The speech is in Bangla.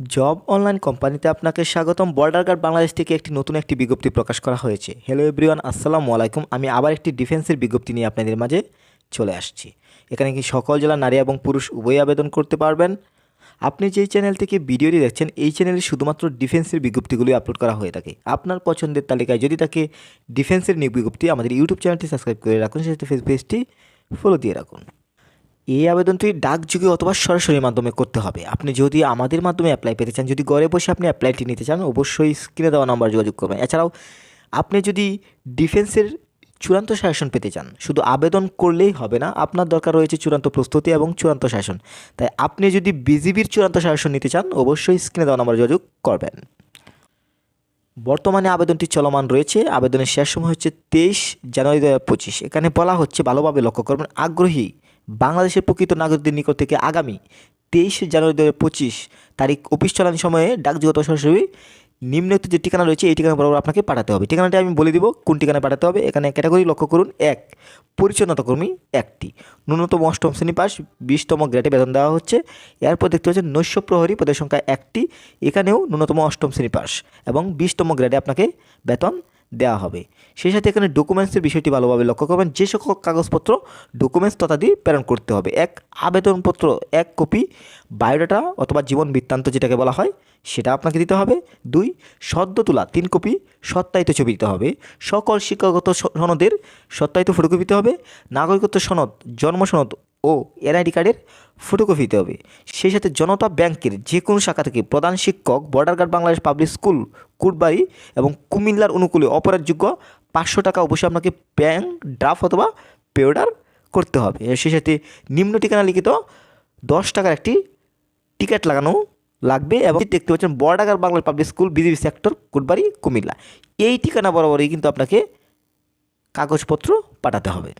জব অনলাইন কোম্পানিতে আপনাকে স্বাগতম। বর্ডার গার্ড বাংলাদেশ থেকে একটি নতুন একটি বিজ্ঞপ্তি প্রকাশ করা হয়েছে। হ্যালো এভরিওয়ান আসসালামু আলাইকুম। আমি আবার একটি ডিফেন্সের বিজ্ঞপ্তি নিয়ে আপনাদের মাঝে চলে আসছি। এখানে কি সকল জেলা নারী এবং পুরুষ উভয়ই আবেদন করতে পারবেন? আপনি যেই চ্যানেল থেকে ভিডিওটি দেখছেন, এই চ্যানেলে শুধুমাত্র ডিফেন্সের বিজ্ঞপ্তিগুলি আপলোড করা হয়ে থাকে। আপনার পছন্দের তালিকায় যদি তাকে ডিফেন্সের নিয়োগ বিজ্ঞপ্তি, আমাদের ইউটিউব চ্যানেলটি সাবস্ক্রাইব করে রাখুন সেটা ফেসবুক পেজটি ফলো দিয়ে রাখুন। এই আবেদনটি ডাকযোগে অথবা সরাসরি মাধ্যমে করতে হবে। আপনি যদি আমাদের মাধ্যমে অ্যাপ্লাই পেতে চান, যদি ঘরে বসে আপনি অ্যাপ্লাইটি নিতে চান, অবশ্যই স্ক্রিনে দেওয়া নাম্বার যোগাযোগ করবেন। এছাড়াও, আপনি যদি ডিফেন্সের চূড়ান্ত শাসন পেতে চান, শুধু আবেদন করলেই হবে না, আপনার দরকার রয়েছে চূড়ান্ত প্রস্তুতি এবং চূড়ান্ত শাসন। তাই আপনি যদি বিজিবির চূড়ান্ত শাসন নিতে চান, অবশ্যই স্ক্রিনে দেওয়া নাম্বার যোগাযোগ করবেন। বর্তমানে আবেদনটি চলমান রয়েছে। আবেদনের শেষ সময় হচ্ছে তেইশ জানুয়ারি দু হাজার পঁচিশ। এখানে বলা হচ্ছে, ভালোভাবে লক্ষ্য করবেন, আগ্রহী বাংলাদেশের প্রকৃত নাগরিকদের নিকট থেকে আগামী তেইশ জানুয়ারি দু হাজার পঁচিশ তারিখ অফিস চালানোর সময়ে ডাকযোগত সরাসরি নিম্নোক্ত যে ঠিকানা রয়েছে, এই ঠিকানা বরাবর আপনাকে পাঠাতে হবে। ঠিকানাটি আমি বলে দিব, কোন ঠিকানায় পাঠাতে হবে। এখানে ক্যাটাগরি লক্ষ্য করুন, এক পরিচ্ছন্নতা কর্মী একটি, ন্যূনতম অষ্টম শ্রেণি পাস, বিশতম গ্রেডে বেতন দেওয়া হচ্ছে। এরপর দেখতে পাচ্ছেন নৈশ প্রহরী পদের সংখ্যা একটি, এখানেও ন্যূনতম অষ্টম শ্রেণি পাস এবং বিশতম গ্রেডে আপনাকে বেতন দেওয়া হবে। সেই সাথে এখানে ডকুমেন্টসের বিষয়টি ভালোভাবে লক্ষ্য করবেন। যে সকল কাগজপত্র ডকুমেন্টস তথাদি প্রেরণ করতে হবে। এক আবেদনপত্র, এক কপি বায়োডাটা অথবা জীবন বৃত্তান্ত যেটাকে বলা হয়, সেটা আপনাকে দিতে হবে। দুই, সদ্য তোলা, তিন কপি সত্যায়িত ছবি দিতে হবে। সকল শিক্ষাগত সনদের সত্যায়িত ফটোকপি দিতে হবে। নাগরিকত্ব সনদ, জন্ম সনদ ও এনআইডি কার্ডের ফটোকপি দিতে হবে। সেই সাথে জনতা ব্যাংকের যে কোনো শাখা থেকে প্রধান শিক্ষক border guard Bangladesh public school Kutbari এবং কুমিল্লার অনুকূলে অপরাধযোগ্য পাঁচশো টাকা অবশ্যই আপনাকে ব্যাংক ড্রাফট অথবা পে অর্ডার করতে হবে। সেই সাথে নিম্ন ঠিকানা লিখিত দশ টাকার একটি টিকিট লাগানো লাগবে এবং দেখতে পাচ্ছেন border guard Bangladesh public school BGB sector Kutbari, Comilla. এই ঠিকানা বরাবরই কিন্তু আপনাকে কাগজপত্র পাঠাতে হবে।